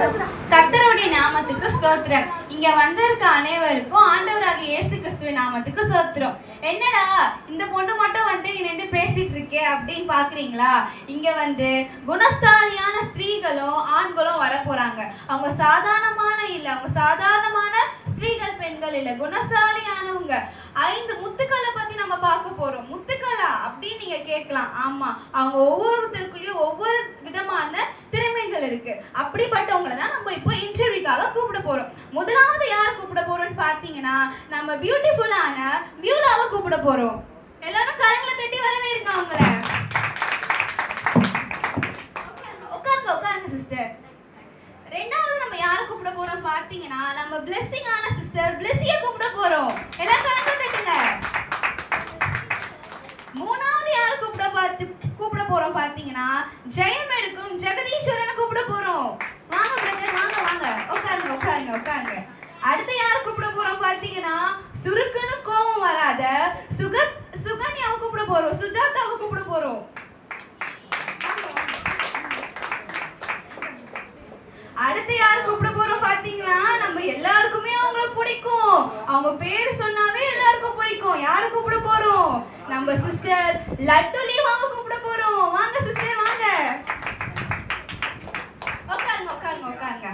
கத்தருடைய நாமத்துக்கு ஸ்தோத்திரம். இங்க வந்திருக்க அனைவருக்கும் ஆண்டவராக இயேசு கிறிஸ்துவின் நாமத்துக்கு ஸ்தோத்திரம். என்னடா இந்த பொண்ணு மட்டும் வந்து நின்று பேசிட்டு இருக்கே அப்படின்னு பாக்குறீங்களா? இங்க வந்து குணஸ்தாலியான ஸ்திரீகளும் ஆண்களும் வர போறாங்க. அவங்க சாதாரணமான இல்ல அவங்க சாதாரணமான ஸ்திரீகள் பெண்கள் இல்ல குணசாலியானவங்க. ஐந்து முத்துக்களை பத்தி நம்ம பார்க்க போறோம். முத்துக்களா? அப்படின்னு நீங்க கேட்கலாம். ஆமா அவங்க ஒவ்வொருத்தருக்குள்ளயும் ஒவ்வொரு விதமான வாய்ப்புகள் இருக்கு. அப்படிப்பட்டவங்களை தான் நம்ம இப்போ இன்டர்வியூக்காக கூப்பிட போறோம். முதலாவது யார் கூப்பிட போறோம்னு பார்த்தீங்கன்னா நம்ம பியூட்டிஃபுல்லான வியூலாவை கூப்பிட போறோம். எல்லாரும் கரங்களை தட்டி வரவேற்க அவங்கள. உட்காருங்க உட்காருங்க சிஸ்டர் ரெண்டாவது நம்ம யாரை கூப்பிட போறோம் பார்த்தீங்கன்னா நம்ம பிளெஸிங்கான சிஸ்டர் பிளெஸிய கூப்பிட போறோம். எல்லாரும் கரங்களை தட்டுங்க. மூணாவது யாரை கூப்பிட பார்த்து கூப்பிட போறோம் பார்த்தீங்கன்னா ஜெயம் எடுக்கும் ஜெகதீஸ்வரனை கூப்பிட போறோம் வாங்க பிரதர் வாங்க வாங்க உட்காருங்க உட்காருங்க. அடுத்து யார் கூப்பிட போறோம் பார்த்தீங்கன்னா சுருக்குன்னு கோபம் வராத சுக சுகன்யாவை கூப்பிட போறோம். சுஜாதாவை கூப்பிட போறோம். அடுத்து யார் கூப்பிட போறோம் பாத்தீங்களா நம்ம எல்லாருக்குமே அவங்கள பிடிக்கும். அவங்க பேர் சொன்னாவே எல்லாருக்கும் பிடிக்கும். யாரு கூப்பிட போறோம்? நம்ம சிஸ்டர் லட்டு லீவாவை கூப்பிட போறோம் வாங்க சிஸ்டர் வாங்க உட்காருங்க உட்காருங்க உட்காருங்க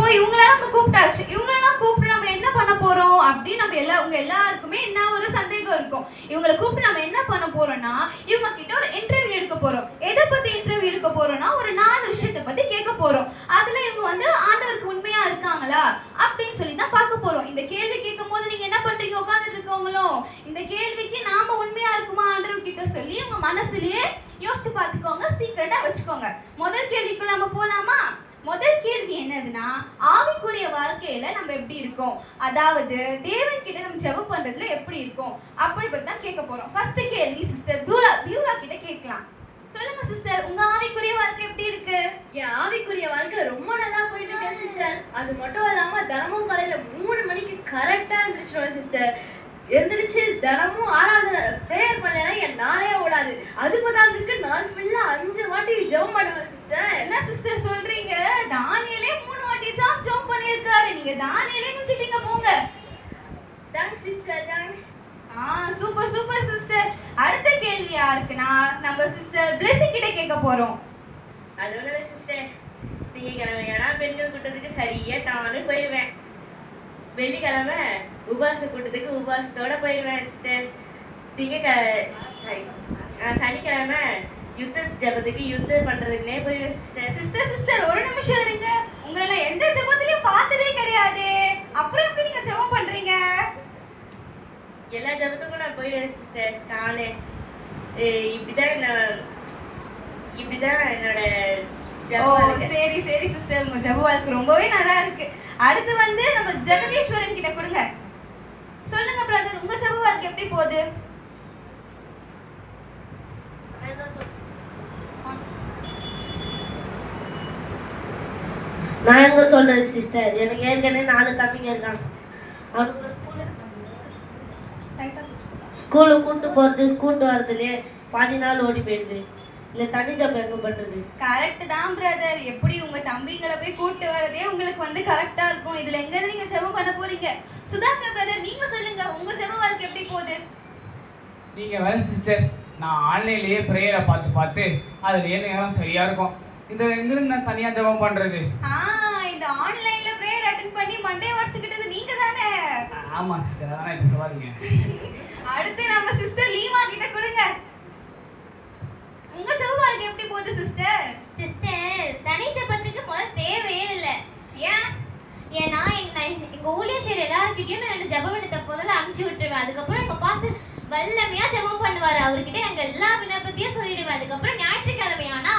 இப்போ இவங்களெல்லாம் கூப்பிட்டாச்சு. இவங்களெல்லாம் கூப்பிட்டு நம்ம என்ன பண்ண போறோம்? அப்படின்னு நம்ம எல்லா உங்க எல்லாருக்குமே என்ன ஒரு சந்தேகம் இருக்கும். இவங்களை கூப்பிட்டு நம்ம என்ன பண்ண போறோம்னா இவங்க கிட்ட ஒரு இன்டர்வியூ எடுக்க போறோம். எதை பத்தி இன்டர்வியூ எடுக்க போறோம்னா ஒரு நாலு விஷயத்தை பத்தி கேட்க போறோம். அதுல இவங்க வந்து ஆண்டவருக்கு உண்மையா இருக்காங்களா? அப்படின்னு சொல்லி தான் பார்க்க போறோம். இந்த கேள்வி கேட்கும் போது நீங்க என்ன பண்றீங்க? உட்காந்துட்டு இருக்கவங்களும் இந்த கேள்விக்கு நாம உண்மையா இருக்குமா? ஆண்டவர் கிட்ட சொல்லி உங்க மனசுலயே யோசிச்சு பார்த்துக்கோங்க. சீக்கிரட்டா வச்சுக்கோங்க முதல் கேள்விக்குள்ள நம்ம போலாமா முதல் கேள்வி என்னதுன்னா ஆவிக்குரிய வாழ்க்கையில நம்ம எப்படி இருக்கோம். அதாவது தேவன் கிட்ட நம்ம ஜெபம் பண்றதுல எப்படி இருக்கோம்? அப்படி பத்தி தான் கேட்க போறோம். ஃபர்ஸ்ட் கேள்வி சிஸ்டர் பியூலா பியூலா கிட்ட கேட்கலாம். சொல்லுங்க சிஸ்டர் உங்க ஆவிக்குரிய வாழ்க்கை எப்படி இருக்கு? என் ஆவிக்குரிய வாழ்க்கை ரொம்ப நல்லா போயிட்டு இருக்கு சிஸ்டர் அது மட்டும் இல்லாம தினமும் காலையில மூணு மணிக்கு கரெக்டா எழுந்திரிச்சிருவேன் சிஸ்டர் எந்திரிச்சு தினமும் ஆராதனை ப்ரேயர் பண்ணலைன்னா என் நாளே ஓடாது. அது பத்தாததுக்கு நாள் ஃபுல்லா அஞ்சு வாட்டி ஜெபம் பண்ணுவேன் சிஸ்டர் என்ன சிஸ்டர் சொல்றீங்க? தானியலே மூணு ஜாப் ஜாப் பண்ணியிருக்காரு. நீங்க தானியலே நினைச்சிட்டீங்க போங்க. தேங்க்ஸ் சிஸ்டர் தேங்க்ஸ் ஆ சூப்பர் சூப்பர் சிஸ்டர் அடுத்த கேள்வி யாருக்குன்னா நம்ம சிஸ்டர் பிளெஸி கிட்ட கேட்க போறோம். அது ஒன்றும் சிஸ்டர் திங்கக்கிழமை ஏன்னா பெண்கள் கூட்டத்துக்கு சரியா டான்னு போயிடுவேன் வெள்ளிக்கிழமை உபாச கூட்டத்துக்கு உபாசத்தோட போயிடுவேன் சிஸ்டர் திங்கக்கிழமை சாரி சனிக்கிழமை யுத்த ஜபத்துக்கு யுத்தம் பண்றதுக்குனே போயிடுவேன் சிஸ்டர் சிஸ்டர் சிஸ்டர் ஒரு நிமிஷம் இருங்க. உங்களை எந்த ஜெபத்திலயும் பார்த்ததே கிடையாது. அப்புறம் எப்படி நீங்க ஜெபம் பண்றீங்க? எல்லா ஜபத்துக்கும் நான் போயிடுவேன் சிஸ்டர் நானே. இப்படிதான் நான் இப்படிதான் என்னோட ஓ. சரி சரி சிஸ்டர் உங்க ஜெப வாழ்க்கை ரொம்பவே நல்லா இருக்கு. அடுத்து வந்து நம்ம ஜெகதீஸ்வரன் கிட்ட கொடுங்க. சொல்லுங்க பிரதர் உங்க ஜெப வாழ்க்கை எப்படி போகுது நான் எங்க சொல்றது சிஸ்டர் எனக்கு ஏற்கனவே நாலு தம்பிங்க இருக்காங்க. அவனுங்களை ஸ்கூலுக்கு கூட்டு போறது கூட்டு வரதுலயே பாதி நாள் ஓடி போயிடுது. இல்ல தனி ஜாப் எங்க பண்றது? கரெக்ட் தான் பிரதர் எப்படி உங்க தம்பிங்களை போய் கூட்டு வரதே உங்களுக்கு வந்து கரெக்டா இருக்கும். இதுல எங்க இருந்து நீங்க ஜெபம் பண்ண போறீங்க? சுதாகர் பிரதர் நீங்க சொல்லுங்க. உங்க ஜெப வாழ்க்கை எப்படி போகுது? நீங்கள் வேற சிஸ்டர் நான் ஆன்லைன்லேயே ப்ரேயரை பார்த்து பார்த்து அதில் ஏன் நேரம் சரியாக இருக்கும்? இதில் எங்கிருந்து நான் தனியாக ஜெபம் பண்ணுறது ஆ இந்த ஆன்லைன்ல பிரேயர் அட்டென்ட் பண்ணி மண்டே உடச்சுக்கிட்டது நீங்க தானே? ஆமாம் சிஸ்டர் அதெல்லாம் இப்போ சொல்லாதீங்க. அடுத்து நம்ம சிஸ்டர் லீமா கிட்ட கொடுங்க. உங்க வாழ்க்கை எப்படி போகுது சிஸ்டர் சிஸ்டர் தனி ஜபத்துக்கு முதல் தேவையே இல்லை. ஏன்? ஏன்னா எங்க நான் எங்க ஊழியர் செய்யற எல்லாருக்கிட்டையும் நான் ஜப விண்ணத்தை முதல்ல அனுப்பிச்சு விட்டுருவேன். அதுக்கப்புறம் எங்க பாஸ்டர் வல்லமையா ஜெபம் பண்ணுவாரு. அவர்கிட்ட நாங்க எல்லா விண்ணப்பத்தையும் சொல்லிடுவேன். அதுக்கப்புறம் ஞாயிற்றுக்கிழமை. ஆனா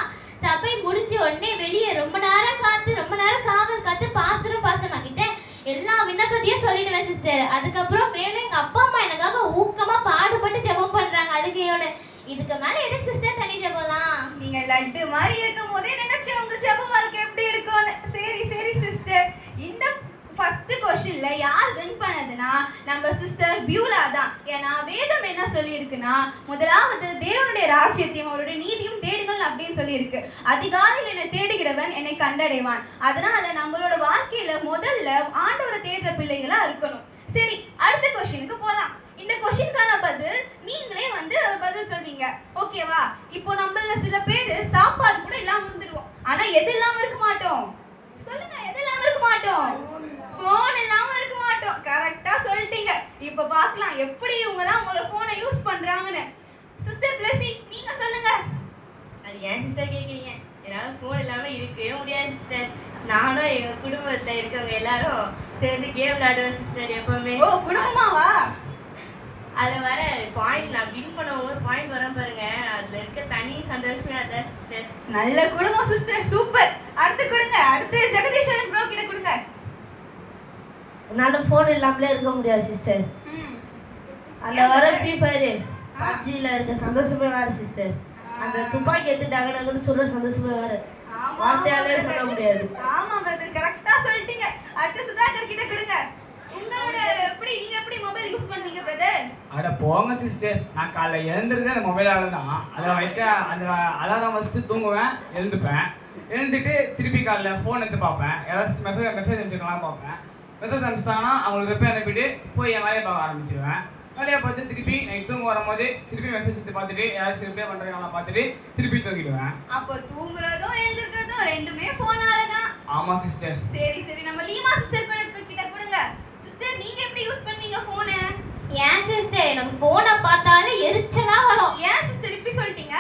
போய் முடிஞ்ச உடனே வெளியே ரொம்ப நேரம் காத்து ரொம்ப நேரம் காவல் காத்து பாஸ்டரும் பாஸ்டர் கிட்ட எல்லா விண்ணப்பத்தையும் சொல்லிடுவேன் சிஸ்டர் அதுக்கப்புறம் மேலும் எங்க அப்பா அம்மா எனக்காக ஊக்கமா பாடுபட்டு ஜெபம் பண்றாங்க அழுகையோட. இதுக்கு மேல எதுக்கு சிஸ்டர் தனி ஜெபம்லாம்? நீங்க லட்டு மாதிரி இருக்கும் போதே நினைச்சு உங்க ஜெப வாழ்க்கை எப்படி இருக்கும்னு சரி சரி சிஸ்டர் இந்த ஃபர்ஸ்ட் கொஸ்டின்ல யார் வின் பண்ணதுன்னா நம்ம சிஸ்டர் பியூலா தான். ஏன்னா வேதம் என்ன சொல்லியிருக்குன்னா முதலாவது தேவனுடைய ராஜ்யத்தையும் அவருடைய நீதியும் தேடுங்கள் அப்படின்னு சொல்லியிருக்கு. அதிகாலையில் என்னை தேடுகிறவன் என்னை கண்டடைவான். அதனால நம்மளோட வாழ்க்கையில முதல்ல ஆண்டவரை தேடுற பிள்ளைகளா இருக்கணும். சரி அடுத்த கொஸ்டினுக்கு போகலாம் இந்த கொஸ்டினுக்கான பதில் நீங்களே வந்து பதில் சொல்வீங்க. ஓகேவா இப்போ நம்மள சில பேர் சாப்பாடு கூட எல்லாம் இருந்துருவோம். ஆனா எது இல்லாம இருக்க மாட்டோம் சொல்லுங்க எது இல்லாம இருக்க மாட்டோம் ஃபோன் இல்லாம இருக்க மாட்டோம் கரெக்டா சொல்லிட்டீங்க இப்போ பார்க்கலாம். எப்படி இவங்கலாம் உங்களோட ஃபோனை யூஸ் பண்றாங்கன்னு. சிஸ்டர் பிளஸி நீங்க சொல்லுங்க. அது ஏன் சிஸ்டர் கேட்குறீங்க என்னால் ஃபோன் இல்லாமல் இருக்கவே முடியாது சிஸ்டர் நானும் எங்கள் குடும்பத்தில் இருக்கவங்க எல்லாரும் சேர்ந்து கேம் விளையாடுவேன் சிஸ்டர் எப்பவுமே. ஓ குடும்பமாவா? அதில் வர பாயிண்ட் நான் வின் பண்ணும்போது பாயிண்ட் வரேன் பாருங்க. அதில் இருக்க தனி சந்தோஷமே அதான் சிஸ்டர் நல்ல குடும்பம் சிஸ்டர் சூப்பர் அடுத்து கொடுங்க. அடுத்து ஜெகதீஸ்வரன் ப்ரோ கிட்ட கொடுங்க. என்னால ஃபோன் இல்லாமலே இருக்க முடியாது சிஸ்டர் ம். அதுல வர ஃப்ரீ ஃபயர் பப்ஜில இருக்க சந்தோஷமே வேற சிஸ்டர் அந்த துப்பாக்கி எடுத்து டக டகுன்னு சொல்ற சந்தோஷமே வேற. ஆமா, வார்த்தையாலே சொல்ல. முடியாது. ஆமா பிரதர் கரெக்டா சொல்லிட்டீங்க. அடுத்து சுதாகர் கிட்ட கொடுங்க. உங்களோட எப்படி நீங்க எப்படி மொபைல் யூஸ் பண்ணுவீங்க பிரதர் அட போங்க சிஸ்டர் நான் காலைல எழுந்திருந்தே அந்த மொபைலால தான். அதை வைக்க அந்த அலாரம் வச்சுட்டு தூங்குவேன் எழுந்துப்பேன். எழுந்துட்டு திருப்பி காலைல ஃபோன் எடுத்து பார்ப்பேன். யாராச்சும் மெசேஜ் மெசேஜ் அனுப்பிச்சிருக்கலாம் பார்ப்பேன். மெசேஜ் அனுப்பிச்சிட்டாங்கன்னா அவங்களுக்கு ரிப்ளை அனுப்பிட்டு போய் என் வேலையை பார்க்க ஆரம்பிச்சிடுவேன் வேலையை பார்த்து திருப்பி நைட் தூங்க வரும்போது திருப்பி மெசேஜ் எடுத்து பார்த்துட்டு யாராச்சும் ரிப்ளை பண்ணுறாங்க பார்த்துட்டு திருப்பி தூங்கிடுவேன். அப்போ தூங்குறதும் எழுந்திருக்கிறதும் ரெண்டுமே போனால தான் ஆமாம் சிஸ்டர் சரி சரி. நம்ம லீமா சிஸ்டர் கிட்ட கொடுங்க. சிஸ்டர் நீங்க எப்படி யூஸ் பண்ணுவீங்க போனை ஏன் சிஸ்டர் எனக்கு போனை பார்த்தாலே எரிச்சலா வரும். ஏன் சிஸ்டர் இப்படி சொல்லிட்டீங்க?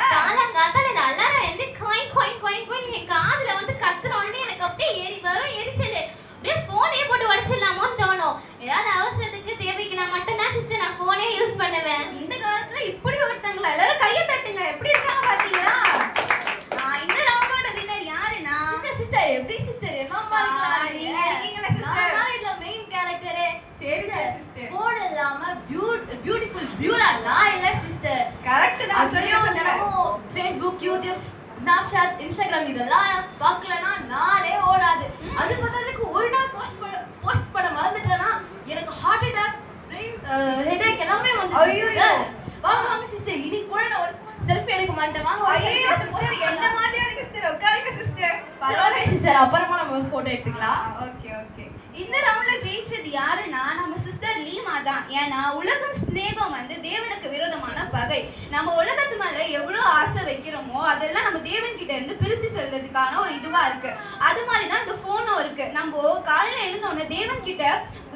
தட்டுங்க எப்படி இருக்காங்க பாத்தீங்களா? இந்த ரவுண்டோட வின்னர் யாருன்னா? சிஸ்டர் எப்படி சிஸ்டர் என்ன ஆ, நீங்க இருக்கீங்களா? நான் இதுல மெயின் கேரக்டரே சரி சிஸ்டர் போன் இல்லாம பியூட்டிஃபுல் பியூலா நான் இல்ல சிஸ்டர் கரெக்ட் தான் ஃபேஸ்புக் யூடியூப் ஸ்னாப்சாட் இன்ஸ்டாகிராம் இதெல்லாம் பார்க்கலனா நாளே ஓடாது. அது பார்த்ததுக்கு ஒரு நாள் போஸ்ட் பண்ண போஸ்ட் பண்ண மறந்துட்டேன்னா எனக்கு ஹார்ட் அட்டாக் பிரெயின் ஹெடேக் எல்லாமே வந்து. வாங்க வாங்க சிஸ்டர் இன்னைக்கு கூட நான் ஒரு செல்ஃபி எடுக்க ஐயோ post சிஸ்டர் என்ன இருக்கு சிஸ்டர் உட்காருங்க சிஸ்டர் பரவாயில்ல. சிஸ்டர் அப்புறமா நம்ம போட்டோ எடுத்துக்கலாம். ஓகே ஓகே இந்த ரவுண்ட்ல ஜெயிச்சது யாருன்னா நம்ம சிஸ்டர் லீமா தான். ஏன்னா உலகம் சிநேகம் வந்து தேவனுக்கு விரோதமான பகை. நம்ம உலகத்து மேல எவ்வளவு ஆசை வைக்கிறோமோ அதெல்லாம் நம்ம தேவன் கிட்ட இருந்து பிரிச்சு செல்றதுக்கான ஒரு இதுவா இருக்கு. அது மாதிரி தான் இந்த போனும் இருக்கு. நம்ம காலையில எழுந்த உடனே தேவன் கிட்ட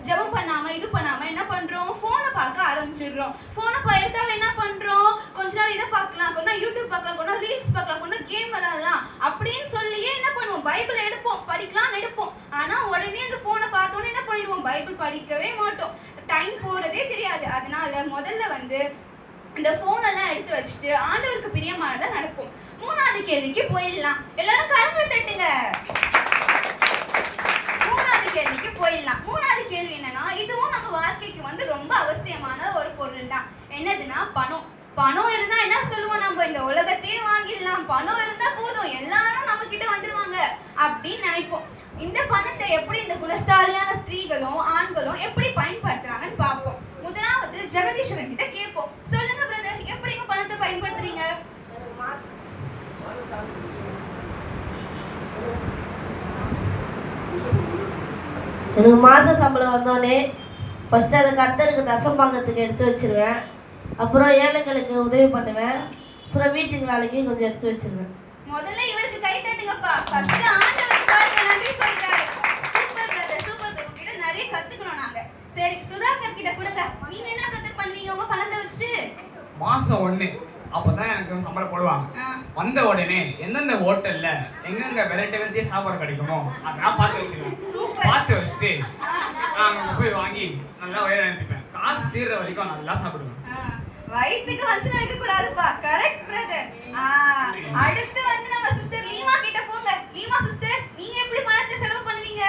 ஜெபம் பண்ணாம இது பண்ணாம என்ன பண்றோம்? போனை பார்க்க ஆரம்பிச்சிடுறோம். போனை எடுத்தாவே என்ன பண்றோம்? கொஞ்ச நேரம் இதை பார்க்கலாம் கொஞ்ச யூடியூப் பார்க்கலாம் கொண்டா ரீல்ஸ் பார்க்கலாம் கொஞ்ச கேம் விளாடலாம் அப்படின்னு சொல்லியே என்ன பண்ணுவோம்? பைபிள் எடுப்போம் படிக்கலாம்னு எடுப்போம். ஆனா உடனே அந்த போனை பார்த்தோன்னே என்ன பண்ணிடுவோம்? பைபிள் படிக்கவே மாட்டோம். டைம் போறதே தெரியாது. அதனால முதல்ல வந்து இந்த போன் எல்லாம் எடுத்து வச்சுட்டு ஆண்டவருக்கு பிரியமானதாக நடக்கும் மூணாவது கேள்விக்கு போயிடலாம். எல்லாரும் கரும்பு தட்டுங்க. கேள்விக்கு போயிடலாம். மூணாவது கேள்வி என்னன்னா இதுவும் நம்ம வாழ்க்கைக்கு வந்து ரொம்ப அவசியமான ஒரு பொருள் தான் என்னதுன்னா பணம். பணம் இருந்தா என்ன சொல்லுவோம் நம்ம? இந்த உலகத்தையே வாங்கிடலாம். பணம் இருந்தா போதும். எல்லாரும் நம்ம கிட்ட வந்துருவாங்க அப்படின்னு நினைப்போம். இந்த பணத்தை எப்படி இந்த குணஸ்தாலியான ஸ்திரீகளும் ஆண்களும் எப்படி பயன்படுத்துறாங்கன்னு பார்ப்போம். முதலாவது ஜெகதீஸ்வரன் கிட்ட கேட்போம். சொல்லுங்க பிரதர் எப்படி பணத்தை பயன்படுத்துறீங்க? எனக்கு மாச சம்பளம் வந்தோடனே ஃபர்ஸ்ட் அதை கர்த்தருக்கு தசம் பாகத்துக்கு எடுத்து வச்சிருவேன். அப்புறம் ஏழைங்களுக்கு உதவி பண்ணுவேன். அப்புறம் வீட்டுக்கு வேலைக்கு கொஞ்சம் எடுத்து வச்சிருவேன். முதல்ல இவருக்கு கை தட்டுங்கப்பா. ஃபர்ஸ்ட் ஆண்டவருக்கு நன்றி சொல்றாரு. சூப்பர் பிரதர் சூப்பர் நிறைய கத்துக்கணும் நாங்க. சரி சுதாகர் கிட்ட கொடுங்க. நீங்க என்ன பிரதர் பண்ணுவீங்க? உங்க பணத்தை வச்சு. மாதம் ஒன்று அப்போ தான் எனக்கு சம்பளம் போடுவாங்க. வந்த உடனே எந்தெந்த ஹோட்டல்ல எங்கெங்க வெரைட்டி வெரைட்டியாக சாப்பாடு கிடைக்குமோ அதெல்லாம் பார்த்து வச்சுருவேன் சூப்பர். பார்த்து வச்சுட்டு நான் அங்கே போய் வாங்கி நல்லா வயிறு அனுப்பிப்பேன் காசு தீர்ற வரைக்கும் நல்லா சாப்பிடுவேன். வயித்துக்கு வச்சு வைக்க கூடாதுப்பா. கரெக்ட் பிரதர் அடுத்து வந்து நம்ம சிஸ்டர் லீமா கிட்ட போங்க. லீமா சிஸ்டர் நீங்க எப்படி பணத்தை செலவு பண்ணுவீங்க?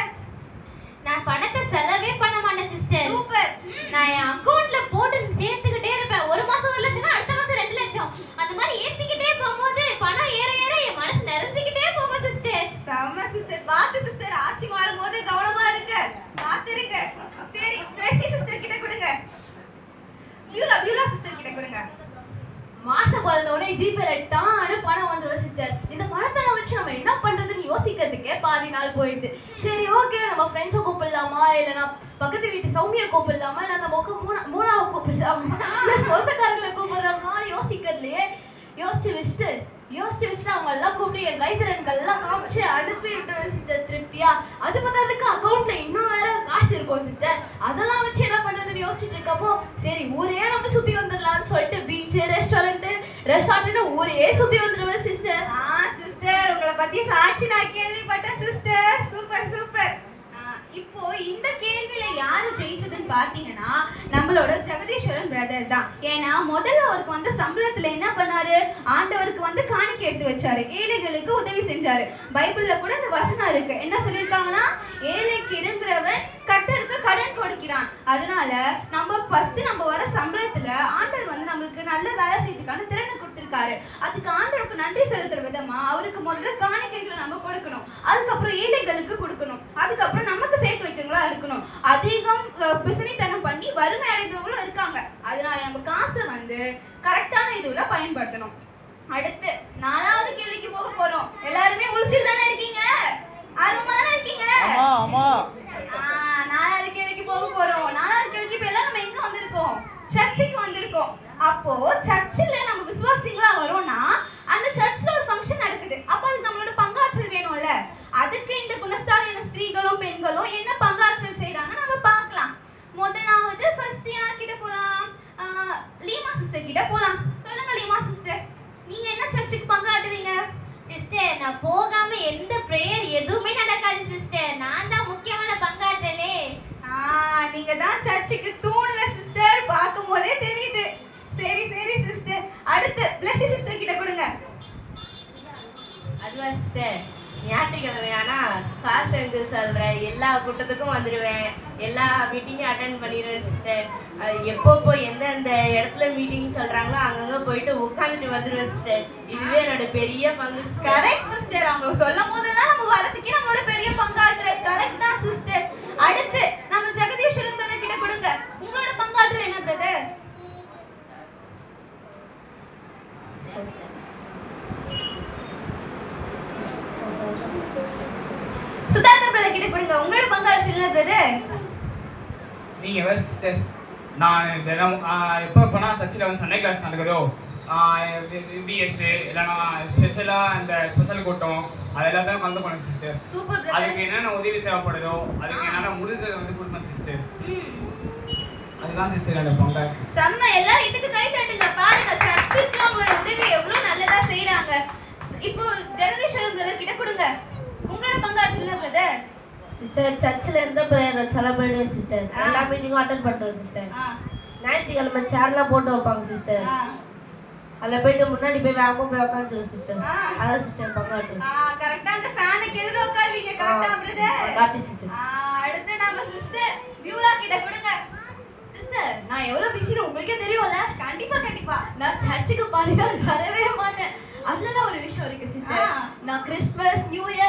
நான் பணத்தை செலவே பண்ண மாட்டேன் சிஸ்டர் சூப்பர் நான் என் அக்கவுண்ட்ல போட்டு சேர்த்துக்கிட்டே இருப்பேன் ஒரு மாசம் ஒரு லட்சம் அடுத்த மாசம் ரெண்டு லட்சம் அந்த மாதிரி ஏத்திக்கிட்டே போகும்போது பணம் ஏற ஏற என் மனசு நிறைஞ்சுக்கிட்டே போகும் சிஸ்டர் செம்ம சிஸ்டர் பார்த்து சிஸ்டர் ஆட்சி மாறும்போது கவனமா இருங்க பார்த்து இருங்க வியூலா சிஸ்டர் கிட்ட கொடுங்க மாசம் பிறந்த உடனே ஜிபேல டான்னு பணம் வந்துடும் சிஸ்டர் இந்த பணத்தை வச்சு நம்ம என்ன பண்றதுன்னு யோசிக்கிறதுக்கே பாதி நாள் போயிடுது சரி ஓகே நம்ம ஃப்ரெண்ட்ஸை கூப்பிடலாமா இல்லைனா பக்கத்து வீட்டு சௌமியை கூப்பிடலாமா? இல்லை அந்த மொக்க மூணா மூணாவை கூப்பிடலாமா? இல்லை சொந்தக்காரங்களை கூப்பிடலாமா யோசிக்கிறதுலையே யோசிச்சு வச்சுட்டு யோசிச்சு வச்சுட்டு அவங்க எல்லாம் கூப்பிட்டு என் கைத்திறன்கள் எல்லாம் காமிச்சு அனுப்பி விட்டுருவேன் சிஸ்டர் திருப்தியா? அது பார்த்ததுக்கு அக்கௌண்ட்ல இன்னும் வேற காசு இருக்கும் சிஸ்டர் அதெல்லாம் வச்சு என்ன பண்றதுன்னு யோசிச்சுட்டு இருக்கப்போ சரி ஊரே நம்ம சுத்தி வந்துடலாம்னு சொல்லிட்டு பீச் ரெஸ்டாரண்ட் ரெசார்ட்னு ஊரே சுத்தி வந்துடுவேன் சிஸ்டர் ஆ சிஸ்டர் உங்களை பத்தி சாட்சி நான் கேள்விப்பட்டேன் சிஸ்டர் சூப்பர் சூப்பர் இப்போ இந்த கேள்வியில யாரு ஜெயிச்சதுன்னு பாத்தீங்கன்னா நம்மளோட ஜெகதீஸ்வரன் பிரதர் தான். ஏன்னா முதல்ல அவருக்கு வந்து சம்பளத்துல என்ன பண்ணாரு? ஆண்டவருக்கு வந்து காணிக்க எடுத்து வச்சாரு. ஏழைகளுக்கு உதவி செஞ்சாரு. பைபிள்ல கூட அந்த வசனம் இருக்கு. என்ன சொல்லியிருக்காங்கன்னா ஏழைக்கு இருக்கிறவன் கட்டருக்கு கடன் கொடுக்கிறான். அதனால நம்ம ஃபர்ஸ்ட் நம்ம வர சம்பளத்துல ஆண்டவர் வந்து நம்மளுக்கு நல்ல வேலை செய்யறதுக்கான திறனை கொடுத்திருக்காரு. அதுக்கு ஆண்டவருக்கு நன்றி செலுத்துற விதமா அவருக்கு முதல்ல காணிக்கைகளை நம்ம கொடுக்கணும். அதுக்கப்புறம் ஏழைகளுக்கு கொடுக்கணும். பிசினித்தனம் பண்ணி வறுமை அடைந்தவங்களும் இருக்காங்க. அதனால நம்ம காசை வந்து கரெக்டான இதுல பயன்படுத்தணும். அடுத்து நாலாவது கேள்விக்கு போக போறோம். எல்லாருமே முழிச்சிட்டு தானே இருக்கீங்க? ஆர்வமா தானே இருக்கீங்க நாலாவது கேள்விக்கு போக போறோம். நாலாவது கேள்விக்கு இப்ப எல்லாம் நம்ம எங்க வந்திருக்கோம்? சர்ச்சுக்கு வந்திருக்கோம். அப்போ சர்ச்சில் நம்ம விசுவாசிங்களா வரோம்னா அந்த சர்ச்சில் ஒரு ஃபங்க்ஷன் நடக்குது. அப்போ அதுக்கு நம்மளோட பங்காற்றல் வேணும்ல. அதுக்கு இந்த குணஸ்தாலின ஸ்திரீகளும் பெண்களும் என்ன பங்காற்றல் செய்றாங்க நம்ம பார்க்கலாம் முதலாவது ஃபர்ஸ்ட் யார் கிட்ட போலாம் ஆ, லீமா சிஸ்டர் கிட்ட போலாம். சொல்லுங்க லீமா சிஸ்டர். நீங்க என்ன சர்ச்சுக்கு பங்காற்றுவீங்க? சிஸ்டர் நான் போகாம எந்த ப்ரேயர் எதுவுமே நடக்காது சிஸ்டர். நான் தான் முக்கியமான பங்காற்றலே. ஆ நீங்க தான் சர்ச்சுக்கு தூணல சிஸ்டர். பார்க்கும் போதே தெரியுது. சரி சரி சிஸ்டர். அடுத்து பிளஸி சிஸ்டர் கிட்ட கொடுங்க. அதுவா சிஸ்டர். ஞாயிற்றுக்கிழமை ஆனால் ஃபாஸ்ட் அங்கு சொல்கிற எல்லா கூட்டத்துக்கும் வந்துடுவேன் எல்லா மீட்டிங்கும் அட்டன் பண்ணிடுவேன் சிஸ்டர் எப்பப்போ எந்தெந்த இடத்துல மீட்டிங் சொல்கிறாங்களோ அங்கங்கே போயிட்டு உட்காந்துட்டு வந்துடுவேன் சிஸ்டர் இதுவே என்னோட பெரிய பங்கு கரெக்ட் சிஸ்டர் அவங்க சொல்லும் போதெல்லாம் நம்ம வரதுக்கே நம்மளோட பெரிய பங்காற்று கரெக்ட் தான் சிஸ்டர் அடுத்து நம்ம ஜெகதீஸ்வரன் பிரதர் கிட்ட கொடுங்க. உங்களோட பங்காற்று என்ன பிரதர் சுதாகர் பிரதர் கிட்ட கொடுங்க. உங்களோட பங்காற்று என்ன பிரதர் நீங்க வேற சிஸ்டர் நான் தினம் எப்போ எப்போனா சர்ச்சில் வந்து சண்டே கிளாஸ் நடக்குதோ பிஎஸ் இல்லைனா ஸ்பெஷலாக இந்த ஸ்பெஷல் கூட்டம் அது எல்லாத்தையும் கலந்து போனேன் சிஸ்டர் அதுக்கு என்னென்ன உதவி தேவைப்படுதோ அதுக்கு என்னென்ன முடிஞ்சதை வந்து கொடுப்பேன் சிஸ்டர் அதுதான் சிஸ்டர் என்னோட பங்காற்று செம்ம எல்லாரும் இதுக்கு கை தட்டுங்க. பாருங்க சர்ச்சுக்கு அவங்களோட உதவி எவ்வளவு நல்லதா செய்றாங்க. இப்போ ஜெகதீஸ்வரன் பிரதர் கிட்ட கொடுங்க. உங்களோட பங்காற்று என்ன பிரதர் சிஸ்டர் சர்ச்சில் எந்த ப்ரேயர் போயிடுவேன் சிஸ்டர் எல்லா மீட்டிங்கும் அட்டன் பண்ணுறோம் சிஸ்டர் ஞாயிற்றுக்கிழமை சேர்லாம் போட்டு வைப்பாங்க சிஸ்டர் அதில் போயிட்டு முன்னாடி போய் வேகமாக போய் உட்காந்துருவோம் சிஸ்டர். அதான் சிஸ்டர் பங்காட்டு. அந்த ஃபேனுக்கு எதிர உட்காருவீங்க கரெக்டா பிரதர் காட்டு சிஸ்டர் அடுத்து நம்ம சிஸ்டர் வியூலா கிட்ட கொடுங்க. சிஸ்டர் நான் எவ்வளவு பிஸின்னு உங்களுக்கே தெரியும்ல? கண்டிப்பா கண்டிப்பா. நான் சர்ச்சுக்கு பாருங்க வரவே மாட்டேன். அதுலதான் ஒரு விஷயம் இருக்கு சிஸ்டர். நான் கிறிஸ்மஸ் நியூ இயர்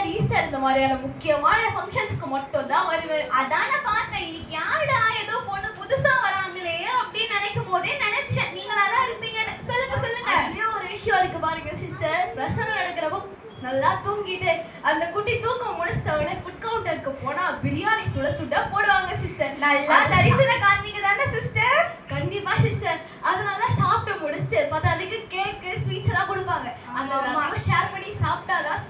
இந்த மாதிரியான முக்கியமான ஃபங்க்ஷன்ஸ்க்கு மட்டும் தான் வருவேன் அதான பார்த்தேன். இன்னைக்கு யாருடா ஏதோ பொண்ணு புதுசா வராங்களே அப்படின்னு நினைக்கும் போதே நினைச்சேன். நீங்களா தான் இருப்பீங்கன்னு. சொல்லுங்க சொல்லுங்க. அதுலயும் ஒரு விஷயம் இருக்கு பாருங்க சிஸ்டர் பிரசங்கம் நடக்கிறப்போ நல்லா தூங்கிட்டு அந்த குட்டி தூக்கம் முடிச்சிட்ட உடனே ஃபுட் கவுண்டருக்கு போனா பிரியாணி சுட சுட போடுவாங்க சிஸ்டர் நல்லா தரிசன காண்பீங்க தானே சிஸ்டர் கண்டிப்பா சிஸ்டர் அதனால சாப்பிட்டு முடிச்சுட்டு பத்தாதுக்கு கேக்கு ஸ்வீட்ஸ் எல்லாம் கொடுப்பாங்க அந்த ஆமா. எல்லாத்தையும் ஷேர் பண்ணி சாப்பிட்டாதான்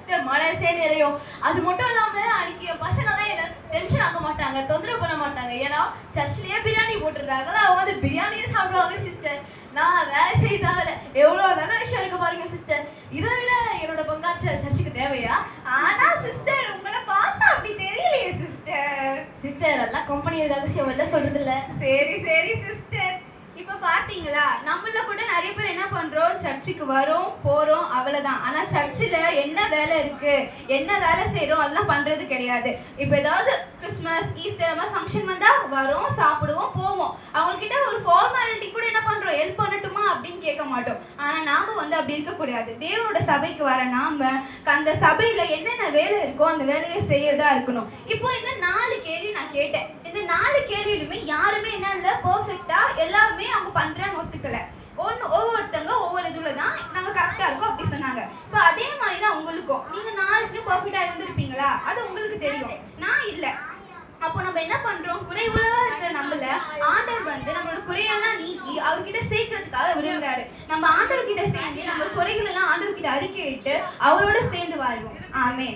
மனசே நிறையும். அது மட்டும் இல்லாம அன்னைக்கு பசங்க தான் என்ன டென்ஷன் ஆக்க மாட்டாங்க தொந்தரவு பண்ண மாட்டாங்க. ஏன்னா சர்ச்லயே பிரியாணி போட்டுடுறாங்களா அவங்க வந்து பிரியாணியே சாப்பிடுவாங்க சிஸ்டர் நான் வேலை செய்தாவில எவ்வளவு நல்ல விஷயம் இருக்கு பாருங்க சிஸ்டர் இதை விட என்னோட பங்காற்ற சர்ச்சுக்கு தேவையா? ஆனா சிஸ்டர் உங்களை பார்த்தா அப்படி தெரியலையே சிஸ்டர் சிஸ்டர் எல்லாம் கம்பெனி ரகசியம் வெளில சொல்றது இல்ல சரி சரி சிஸ்டர் இப்ப பாத்தீங்களா நம்மள கூட நிறைய பேர் என்ன பண்றோம் சர்ச்சுக்கு வரோம் போகிறோம் அவ்வளோதான் ஆனால் சர்ச்சில் என்ன வேலை இருக்குது என்ன வேலை செய்கிறோம் அதெல்லாம் பண்ணுறது கிடையாது. இப்போ ஏதாவது கிறிஸ்மஸ் ஈஸ்டர் அந்த மாதிரி ஃபங்க்ஷன் வந்தால் வரோம் சாப்பிடுவோம் போவோம். அவங்கக்கிட்ட ஒரு ஃபார்மாலிட்டி கூட என்ன பண்ணுறோம் ஹெல்ப் பண்ணட்டுமா? அப்படின்னு கேட்க மாட்டோம். ஆனால் நாம் வந்து அப்படி இருக்கக்கூடாது. தேவனோட சபைக்கு வர நாம் அந்த சபையில் என்னென்ன வேலை இருக்கோ அந்த வேலையை செய்யறதா இருக்கணும். இப்போ இந்த நாலு கேள்வி நான் கேட்டேன். இந்த நாலு கேள்வியிலுமே யாருமே என்ன இல்லை? பர்ஃபெக்டாக எல்லாருமே அவங்க பண்றாங்க ஒத்துக்கலை ஒன்று ஒவ்வொருத்தவங்க ஒவ்வொரு இதுல தான் நாங்க கரெக்டா இருக்கோம் அப்படி சொன்னாங்க இப்போ அதே மாதிரி தான் உங்களுக்கும் நீங்க நாளைக்கு பர்ஃபெக்டா இருந்திருப்பீங்களா அது உங்களுக்கு தெரியும் நான் இல்லை அப்போ நம்ம என்ன பண்றோம் குறைவுள்ளவா இருக்கிற நம்மள ஆண்டவர் வந்து நம்மளோட குறையெல்லாம் நீக்கி அவர்கிட்ட சேர்க்கறதுக்காக விரும்புறாரு. நம்ம ஆண்டவர் கிட்ட சேர்ந்து நம்ம குறைகள் எல்லாம் ஆண்டவர்கிட்ட அறிக்கையிட்டு அவரோட சேர்ந்து வாழ்வோம். ஆமே